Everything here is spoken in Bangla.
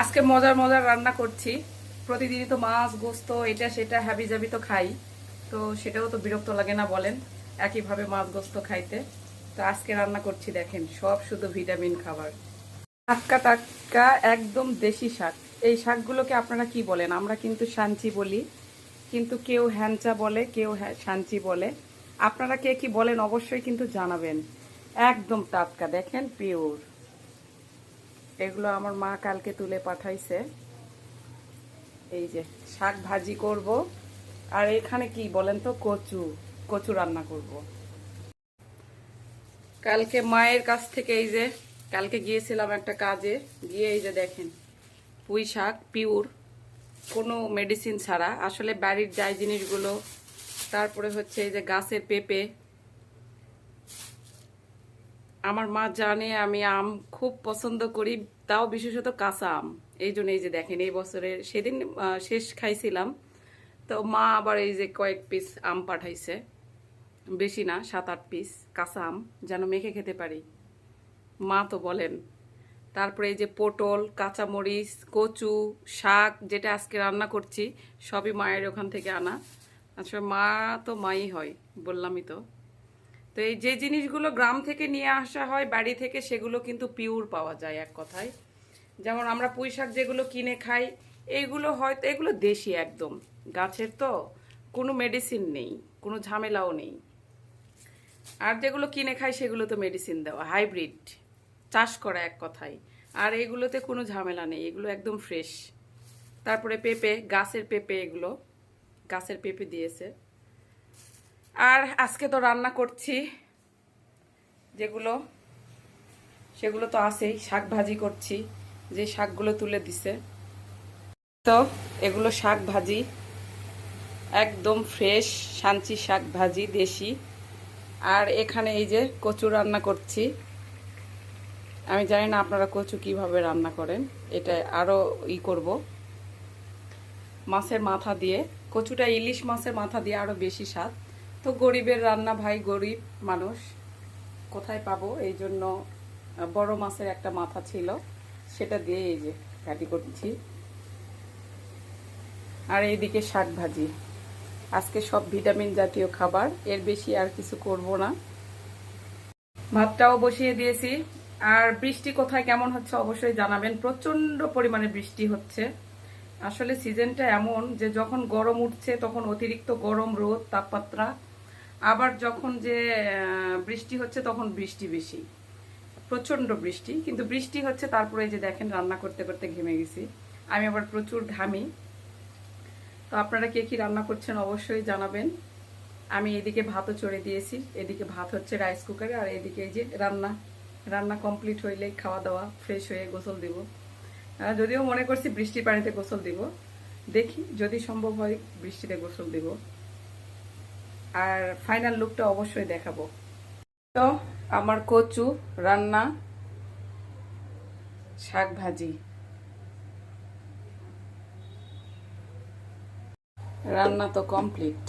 আজকে মজার মজার রান্না করছি। প্রতিদিনই তো মাছ, গোস্ত, এটা সেটা, হাবি জাবি তো খাই। তো সেটাও তো বিরক্ত লাগে না বলেন, একইভাবে মাছ, গোস্ত খাইতে। তো আজকে রান্না করছি দেখেন, সব শুধু ভিটামিন খাবার। টাটকা টাটকা একদম দেশি শাক। এই শাকগুলোকে আপনারা কি বলেন? আমরা কিন্তু সাঞ্চি বলি, কিন্তু কেউ হ্যাঞ্চা বলে, কেউ সাঞ্চি বলে। আপনারা কে কি বলেন অবশ্যই কিন্তু জানাবেন। একদম টাটকা, দেখেন পিওর এগুলো আমার মা কালকে তুলে পাঠাইছে। এই যে, শাক ভাজি করব। আর এখানে কি বলেন তো? কচু কচু রান্না করব। কালকে মায়ের কাছ থেকে এই যে, কালকে গিয়েছিলাম একটা কাজে, গিয়ে এই যে দেখেন, পুঁই শাক পিওর কোনো মেডিসিন ছাড়া। আসলে বাড়ির যাই জিনিসগুলো, তারপরে হচ্ছে এই যে গাছের পেঁপে আমার মা জানে আমি আম খুব পছন্দ করি, তাও বিশেষত কাঁচা আম। এই জন্য এই যে দেখেন, এই বছরের সেদিন শেষ খাইছিলাম। তো মা আবার এই যে কয়েক পিস আম পাঠাইছে। বেশি না সাত আট পিস কাঁচা আম, যেন মেখে খেতে পারি। মা তো বলেন। তারপরে এই যে পটল, কাঁচামরিচ, কচু, শাক, যেটা আজকে রান্না করছি, সবই মায়ের ওখান থেকে আনা। আসলে মা তো মাই হয়, বললামই তো। তো এই যে জিনিসগুলো গ্রাম থেকে নিয়ে আসা হয়, বাড়ি থেকে সেগুলো কিন্তু পিওর পাওয়া যায় এক কথায়। যেমন আমরা পুঁই শাক যেগুলো কিনে খাই, এইগুলো হয়তো, এগুলো দেশি একদম। গাছের তো কোনো মেডিসিন নেই, কোনো ঝামেলাও নেই। আর যেগুলো কিনে খাই, সেগুলো তো মেডিসিন দেওয়া হাইব্রিড চাষ করা এক কথায়। আর এগুলোতে কোনো ঝামেলা নেই, এগুলো একদম ফ্রেশ তারপরে পেঁপে, গাছের পেঁপে এগুলো, গাছের পেঁপে দিয়েছে। আর আজকে তো রান্না করছি যেগুলো, সেগুলো তো আছেই, শাক ভাজি করছি, যে শাকগুলো তুলে দিছে। তো এগুলো শাক ভাজি, একদম ফ্রেশ সাঞ্চি শাক ভাজি, দেশি। আর এখানে এই যে কচু রান্না করছি। আমি জানি না আপনারা কচু কীভাবে রান্না করেন, এটা আরও ই করব। মাছের মাথা দিয়ে, কচুটা ইলিশ মাছের মাথা দিয়ে আরও বেশি স্বাদ। তো গরিবের রান্না ভাই গরিব মানুষ। কোথায় পাবো? এই জন্য বড় মাছের একটা মাথা ছিল। সেটা দিয়ে এই যে কাটি করছি। আর এইদিকে শাক ভাজি। আজকে সব ভিটামিন জাতীয় খাবার, এর বেশি আর কিছু করব না। ভাতটাও বসিয়ে দিয়েছি। আর বৃষ্টি কোথায় কেমন হচ্ছে অবশ্যই জানাবেন। প্রচণ্ড পরিমাণে বৃষ্টি হচ্ছে। আসলে সিজনটা এমন যে যখন গরম উঠছে, তখন অতিরিক্ত গরম, রোদ, তাপমাত্রা আবার যখন যে বৃষ্টি হচ্ছে তখন বৃষ্টি বেশি। প্রচণ্ড বৃষ্টি, কিন্তু বৃষ্টি হচ্ছে তারপরে যে দেখেন রান্না করতে করতে ঘেমে গেছি। আমি আবার প্রচুর ঘামি। তো আপনারা কে কি রান্না করছেন অবশ্যই জানাবেন। আমি এদিকে ভাতও চড়ে দিয়েছি, এদিকে ভাত হচ্ছে রাইস কুকারে আর এদিকে এই যে রান্না। রান্না কমপ্লিট হইলেই খাওয়া দাওয়া ফ্রেশ হয়ে গোসল দিব। যদিও মনে করছি বৃষ্টির পানিতে গোসল দিব। দেখি, যদি সম্ভব হয় বৃষ্টিতে গোসল দিব। আর ফাইনাল লুকটা অবশ্যই দেখাবো। তো আমার কচু রান্না শাক ভাজি। রান্না তো কমপ্লিট